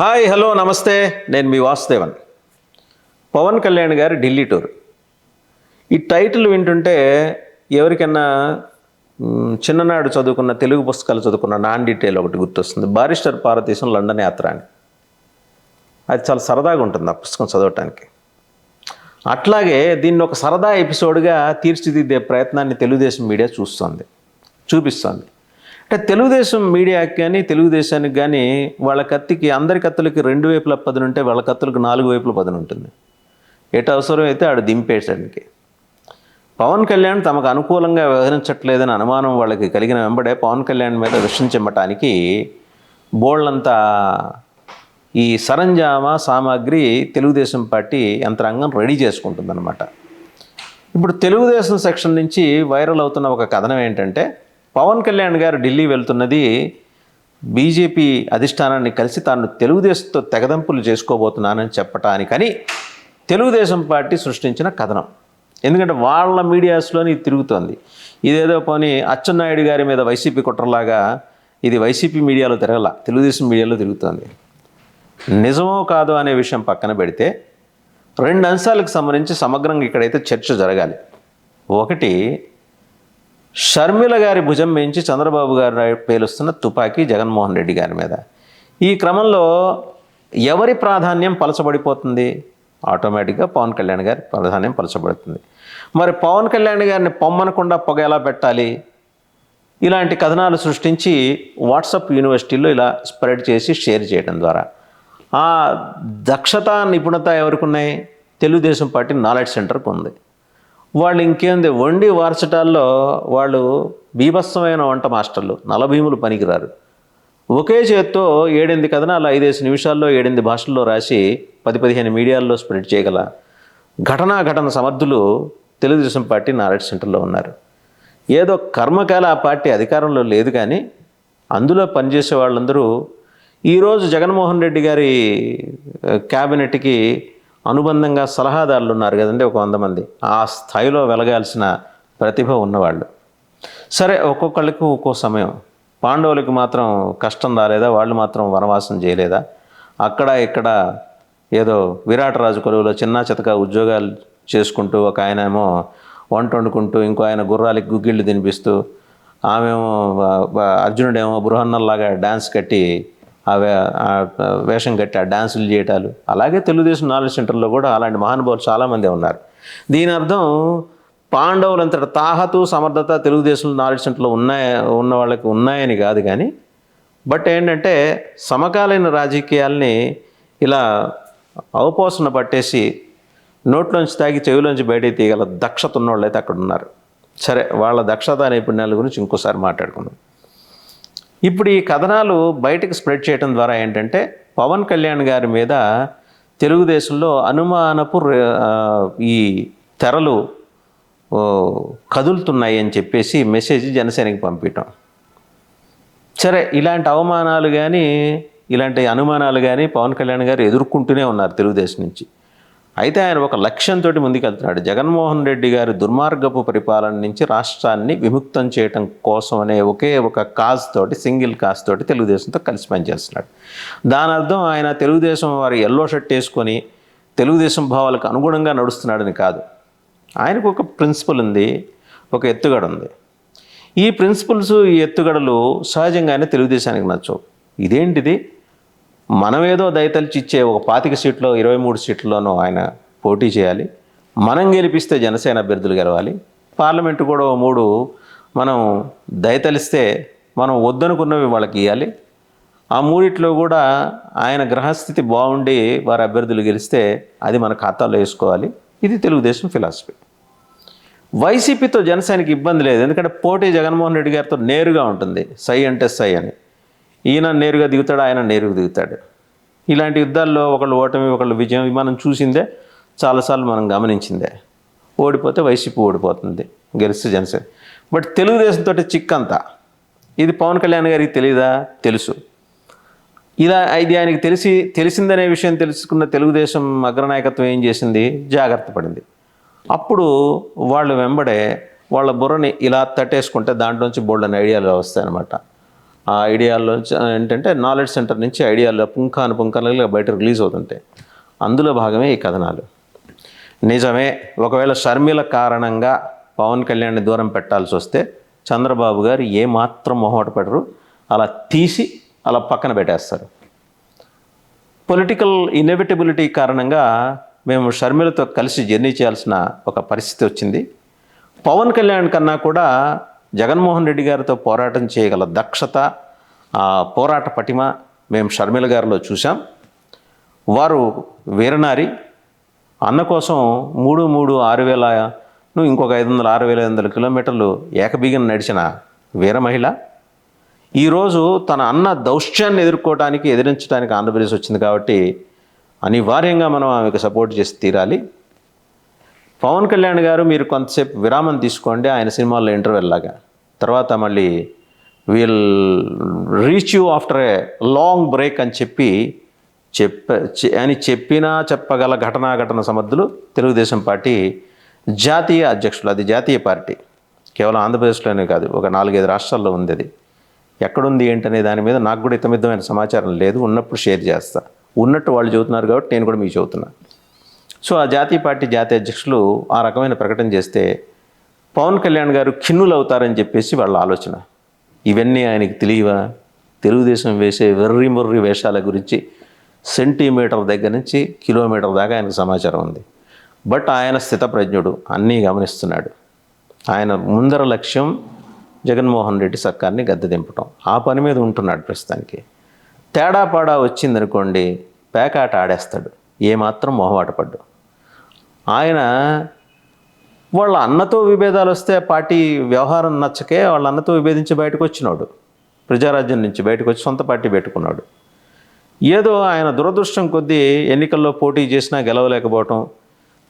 Hi hello నమస్తే. నేను మీ వాసుదేవన్. పవన్ కళ్యాణ్ గారి ఢిల్లీ టూర్. ఈ టైటిల్ వింటుంటే ఎవరికైనా చిన్ననాడు చదువుకున్న తెలుగు పుస్తకాలు చదువుకున్న నాన్ డీటెయిల్ ఒకటి గుర్తొస్తుంది. బారిస్టర్ పారతీశం లండన్ యాత్ర అని. అది చాలా సరదాగా ఉంటుంది ఆ పుస్తకం చదవటానికి. అట్లాగే దీన్ని ఒక సరదా ఎపిసోడ్గా తీర్చిదిద్దే ప్రయత్నాన్ని తెలుగుదేశం మీడియా చూస్తోంది. చూపిస్తుంది. అంటే తెలుగుదేశం మీడియాకి కానీ తెలుగుదేశానికి కానీ వాళ్ళ కత్తికి అందరి కత్తులకి రెండు వైపుల పదును ఉంటే వాళ్ళ కత్తులకు నాలుగు వైపుల పదును ఉంటుంది. ఎటు అవసరం అయితే ఆడు దింపేయడానికి పవన్ కళ్యాణ్ తమకు అనుకూలంగా వ్యవహరించట్లేదని అనుమానం వాళ్ళకి కలిగిన వెంబడే పవన్ కళ్యాణ్ మీద విషం బోళ్ళంతా ఈ సరంజామా సామాగ్రి తెలుగుదేశం పార్టీ యంత్రాంగం రెడీ చేసుకుంటుందన్నమాట. ఇప్పుడు తెలుగుదేశం సెక్షన్ నుంచి వైరల్ అవుతున్న ఒక కథనం ఏంటంటే పవన్ కళ్యాణ్ గారు ఢిల్లీ వెళ్తున్నది బీజేపీ అధిష్టానాన్ని కలిసి తాను తెలుగుదేశంతో తెగదంపులు చేసుకోబోతున్నానని చెప్పటానికని తెలుగుదేశం పార్టీ సృష్టించిన కథనం. ఎందుకంటే వాళ్ళ మీడియాస్లోని తిరుగుతోంది. ఇదేదో పోనీ అచ్చెన్నాయుడు గారి మీద వైసీపీ కుట్రలాగా ఇది వైసీపీ మీడియాలో తిరగల తెలుగుదేశం మీడియాలో తిరుగుతోంది. నిజమో కాదో అనే విషయం పక్కన పెడితే రెండు అంశాలకు సంబంధించి సమగ్రంగా ఇక్కడైతే చర్చ జరగాలి. ఒకటి షర్మిల గారి భుజం మించి చంద్రబాబు గారు పేలుస్తున్న తుపాకీ జగన్మోహన్ రెడ్డి గారి మీద. ఈ క్రమంలో ఎవరి ప్రాధాన్యం పలచబడిపోతుంది? ఆటోమేటిక్గా పవన్ కళ్యాణ్ గారి ప్రాధాన్యం పలచబడుతుంది. మరి పవన్ కళ్యాణ్ గారిని పొమ్మనకుండా పొగ ఎలా పెట్టాలి? ఇలాంటి కథనాలు సృష్టించి వాట్సాప్ యూనివర్సిటీలో ఇలా స్ప్రెడ్ చేసి షేర్ చేయడం ద్వారా. ఆ దక్షత నిపుణత ఎవరికి ఉన్నాయి? తెలుగుదేశం పార్టీ నాలెడ్జ్ సెంటర్కి ఉంది. వాళ్ళు ఇంకేంది వండి వార్చటాల్లో వాళ్ళు బీభత్సమైన వంట మాస్టర్లు నలభీములు పనికిరారు. ఒకే చేత్తో ఏడెనిమిది కథనాలు ఐదేసి నిమిషాల్లో ఏడెనిమిది భాషల్లో రాసి పది పదిహేను మీడియాల్లో స్ప్రెడ్ చేయగల ఘటనా ఘటన సమర్థులు తెలుగుదేశం పార్టీ నాలెడ్జ్ సెంటర్లో ఉన్నారు. ఏదో కర్మకాల ఆ పార్టీ అధికారంలో లేదు కానీ అందులో పనిచేసే వాళ్ళందరూ ఈరోజు జగన్మోహన్ రెడ్డి గారి క్యాబినెట్కి అనుబంధంగా సలహాదారులు ఉన్నారు కదండి ఒక వంద మంది. ఆ స్థాయిలో వెలగాల్సిన ప్రతిభ ఉన్నవాళ్ళు. సరే ఒక్కొక్కళ్ళకి ఒక్కో సమయం. పాండవులకి మాత్రం కష్టం రాలేదా? వాళ్ళు మాత్రం వనవాసం చేయలేదా? అక్కడ ఇక్కడ ఏదో విరాట్ రాజు కొలువులో చిన్న చితక ఉద్యోగాలు చేసుకుంటూ ఒక ఆయన ఏమో వంట వండుకుంటూ ఇంకో ఆయన గుర్రాలకి గుగ్గిళ్ళు తినిపిస్తూ ఆమెమో అర్జునుడేమో బృహన్నల్లాగా డ్యాన్స్ కట్టి ఆ వే వేషం కట్టి ఆ డ్యాన్సులు చేయటాలు. అలాగే తెలుగుదేశం నాలెడ్జ్ సెంటర్లో కూడా అలాంటి మహానుభావులు చాలామంది ఉన్నారు. దీని అర్థం పాండవులంతట తాహతు సమర్థత తెలుగుదేశం నాలెడ్జ్ సెంటర్లో ఉన్నాయ ఉన్న వాళ్ళకి ఉన్నాయని కాదు కానీ బట్ ఏంటంటే సమకాలీన రాజకీయాల్ని ఇలా అవపోసన పట్టేసి నోట్లోంచి తాగి చెవిలోంచి బయటికి తీయగల దక్షత ఉన్నవాళ్ళు అయితే అక్కడ ఉన్నారు సరే వాళ్ళ దక్షత నైపుణ్యాల గురించి ఇంకోసారి మాట్లాడుకుందాం. ఇప్పుడు ఈ కథనాలు బయటకు స్ప్రెడ్ చేయడం ద్వారా ఏంటంటే పవన్ కళ్యాణ్ గారి మీద తెలుగుదేశంలో అనుమానపు ఈ తెరలు కదులుతున్నాయి అని చెప్పేసి మెసేజ్ జనసేనకి పంపించటం సరే ఇలాంటి అవమానాలు కానీ ఇలాంటి అనుమానాలు కానీ పవన్ కళ్యాణ్ గారు ఎదుర్కొంటూనే ఉన్నారు తెలుగుదేశం నుంచి. అయితే ఆయన ఒక లక్ష్యంతో ముందుకెళ్తున్నాడు. జగన్మోహన్ రెడ్డి గారి దుర్మార్గపు పరిపాలన నుంచి రాష్ట్రాన్ని విముక్తం చేయటం కోసం అనే ఒకే ఒక కాజ్ తోటి సింగిల్ కాజ్ తోటి తెలుగుదేశంతో కలిసి పనిచేస్తున్నాడు. దాని అర్థం ఆయన తెలుగుదేశం వారి ఎల్లో షర్ట్ వేసుకొని తెలుగుదేశం భావాలకు అనుగుణంగా నడుస్తున్నాడని కాదు. ఆయనకు ఒక ప్రిన్సిపల్ ఉంది ఒక ఎత్తుగడ ఉంది. ఈ ప్రిన్సిపల్స్ ఈ ఎత్తుగడలు సహజంగానే తెలుగుదేశానికి నచ్చవు. ఇదేంటిది? మనమేదో దయతలిచి ఇచ్చే ఒక పాతిక సీట్లో ఇరవై మూడు సీట్లలోనూ ఆయన పోటీ చేయాలి. మనం గెలిపిస్తే జనసేన అభ్యర్థులు గెలవాలి. పార్లమెంటు కూడా ఓ మూడు మనం దయతలిస్తే మనం వద్దనుకున్నవి వాళ్ళకి ఇవ్వాలి ఆ మూడిట్లో కూడా ఆయన గ్రహస్థితి బాగుండి వారి అభ్యర్థులు గెలిస్తే అది మన ఖాతాలో వేసుకోవాలి. ఇది తెలుగుదేశం ఫిలాసఫీ. వైసీపీతో జనసేనకి ఇబ్బంది లేదు. ఎందుకంటే పోటీ జగన్మోహన్ రెడ్డి గారితో నేరుగా ఉంటుంది. సై అంటే సై అని. ఈయన నేరుగా దిగుతాడు ఆయన నేరుగా దిగుతాడు. ఇలాంటి యుద్ధాల్లో ఒకళ్ళు ఓటమి ఒకళ్ళు విజయం మనం చూసిందే చాలాసార్లు మనం గమనించిందే. ఓడిపోతే వైసీపీ ఓడిపోతుంది గెలిస్తే జనసేన. బట్ తెలుగుదేశంతో చిక్కంతా ఇది పవన్ కళ్యాణ్ గారికి తెలియదా తెలుసు. ఇలా ఇది ఆయనకి తెలిసి తెలిసిందనే విషయం తెలుసుకున్న తెలుగుదేశం అగ్రనాయకత్వం ఏం చేసింది? జాగ్రత్త పడింది. అప్పుడు వాళ్ళు వెంబడే వాళ్ళ బుర్రని ఇలా తట్టేసుకుంటే దాంట్లోంచి బోల్డన్ ఐడియాలు వస్తాయన్నమాట. ఆ ఐడియాలో ఏంటంటే నాలెడ్జ్ సెంటర్ నుంచి ఐడియాలు పుంఖాను పుంఖాలుగా బయట రిలీజ్ అవుతుంటాయి అందులో భాగమే ఈ కథనాలు. నిజమే ఒకవేళ షర్మిల కారణంగా పవన్ కళ్యాణ్ని దూరం పెట్టాల్సి వస్తే చంద్రబాబు గారు ఏమాత్రం మొహమాట పెట్టరు అలా తీసి అలా పక్కన పెట్టేస్తారు. పొలిటికల్ ఇన్ఎవిటబిలిటీ కారణంగా మేము షర్మిలతో కలిసి జర్నీ చేయాల్సిన ఒక పరిస్థితి వచ్చింది. పవన్ కళ్యాణ్ కన్నా కూడా జగన్మోహన్ రెడ్డి గారితో పోరాటం చేయగల దక్షత ఆ పోరాట పటిమ మేము షర్మిల గారిలో చూసాం వారు వీరనారి. అన్న కోసం మూడు మూడు ఆరు వేల ఇంకొక ఐదు వందల ఆరు వేల ఐదు వందల కిలోమీటర్లు ఏకబీగం నడిచిన వీర మహిళ. ఈరోజు తన అన్న దౌష్ట్యాన్ని ఎదుర్కోవడానికి ఎదిరించడానికి ఆంధ్రప్రదేశ్ వచ్చింది కాబట్టి అనివార్యంగా మనం ఆమెకు సపోర్ట్ చేసి తీరాలి. పవన్ కళ్యాణ్ గారు మీరు కొంతసేపు విరామం తీసుకోండి ఆయన సినిమాల్లో ఇంటర్వెల్ లాగా. తర్వాత మళ్ళీ will reach you after a long break అని చెప్పి చెప్ప చె- అని చెప్పినా చెప్పగల ఘటనా ఘటన సమర్థులు తెలుగుదేశం పార్టీ జాతీయ అధ్యక్షులు. అది జాతీయ పార్టీ. కేవలం ఆంధ్రప్రదేశ్లోనే కాదు ఒక నాలుగైదు రాష్ట్రాల్లో ఉంది అది. ఎక్కడుంది ఏంటనే దాని మీద నాకు కూడా ఇతమిద్దమైన సమాచారం లేదు. ఉన్నప్పుడు షేర్ చేస్తా. ఉన్నట్టు వాళ్ళు చెబుతున్నారు కాబట్టి నేను కూడా మీకు చెబుతున్నాను సో ఆ జాతీయ పార్టీ జాతీయ అధ్యక్షులు ఆ రకమైన ప్రకటన చేస్తే పవన్ కళ్యాణ్ గారు ఖిన్నులు అవుతారని చెప్పేసి వాళ్ళ ఆలోచన. ఇవన్నీ ఆయనకి తెలియవా? తెలుగుదేశం వేసే వెర్రి మొర్రి వేషాల గురించి సెంటీమీటర్ దగ్గర నుంచి కిలోమీటర్ దాకా ఆయనకు సమాచారం ఉంది. బట్ ఆయన స్థితప్రజ్ఞుడు అన్నీ గమనిస్తున్నాడు. ఆయన ముందర లక్ష్యం జగన్మోహన్ రెడ్డి సర్కార్ని గద్దె దింపటం. ఆ పని మీద ఉంటున్నాడు ప్రస్తుతానికి. తేడా పాడా వచ్చిందనుకోండి పేకాట ఆడేస్తాడు. ఏమాత్రం మొహమాట పడ్డు. ఆయన వాళ్ళ అన్నతో విభేదాలు వస్తే పార్టీ వ్యవహారం నచ్చకే వాళ్ళ అన్నతో విభేదించి బయటకు వచ్చినాడు. ప్రజారాజ్యం నుంచి బయటకు వచ్చి సొంత పార్టీ పెట్టుకున్నాడు. ఏదో ఆయన దురదృష్టం కొద్దీ ఎన్నికల్లో పోటీ చేసినా గెలవలేకపోవటం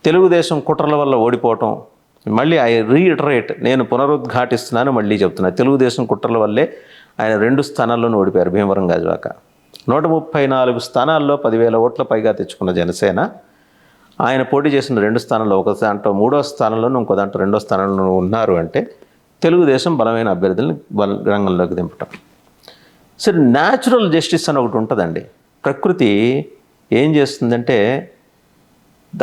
తెలుగుదేశం కుట్రల వల్ల ఓడిపోవటం మళ్ళీ ఐ రీఇటరేట్ నేను పునరుద్ఘాటిస్తున్నాను మళ్ళీ చెప్తున్నా. తెలుగుదేశం కుట్రల వల్లే ఆయన రెండు స్థానాల్లోనూ ఓడిపోయారు భీమవరం గాజువాక. నూట ముప్పై నాలుగు స్థానాల్లో పదివేల ఓట్ల పైగా తెచ్చుకున్న జనసేన ఆయన పోటీ చేసిన రెండు స్థానంలో ఒక దాంట్లో మూడో స్థానంలోనూ ఇంకో దాంట్లో రెండో స్థానంలో ఉన్నారు అంటే తెలుగుదేశం బలమైన అభ్యర్థులను బల రంగంలోకి దింపటం. సరే న్యాచురల్ జస్టిస్ అని ఒకటి ఉంటుందండి. ప్రకృతి ఏం చేస్తుందంటే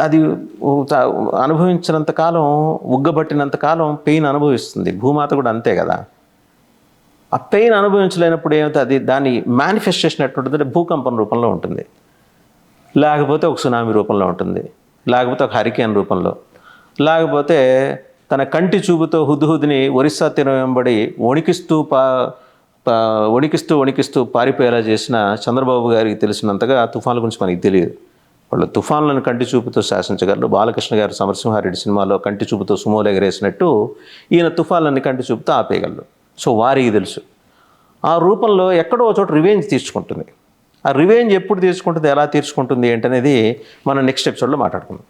అది అనుభవించినంతకాలం అనుభవించినంత కాలం ఉగ్గబట్టినంత కాలం పెయిన్ అనుభవిస్తుంది. భూమాత కూడా అంతే కదా. ఆ పెయిన్ అనుభవించలేనప్పుడు ఏమైతే అది దాని మేనిఫెస్టేషన్ ఎట్లుంటుందంటే భూకంపం రూపంలో ఉంటుంది. లేకపోతే ఒక సునామీ రూపంలో ఉంటుంది. లేకపోతే ఒక హరికేన్ రూపంలో. లేకపోతే తన కంటి చూపుతో హుద్హుద్ని ఒరిస్సా తీరం వెంబడి వణికిస్తూ పా పా- వణికిస్తూ వణికిస్తూ పారిపోయేలా చేసిన చంద్రబాబు గారికి తెలిసినంతగా తుఫాన్ల గురించి మనకి తెలియదు. వాళ్ళు తుఫాన్లను కంటి చూపుతో శాసించగలరు. బాలకృష్ణ గారు సమరసింహారెడ్డి సినిమాలో కంటి చూపుతో సుమోలు ఎగరేసినట్టు ఈయన తుఫాన్లని కంటి చూపుతో ఆపేయగలరు. సో వారికి తెలుసు. ఆ రూపంలో ఎక్కడో చోట రివెంజ్ తీర్చుకుంటుంది. ఆ రివెంజ్ ఎప్పుడు తీర్చుకుంటుంది ఎలా తీర్చుకుంటుంది ఏంటనేది మనం నెక్స్ట్ ఎపిసోడ్లో మాట్లాడుకుందాం.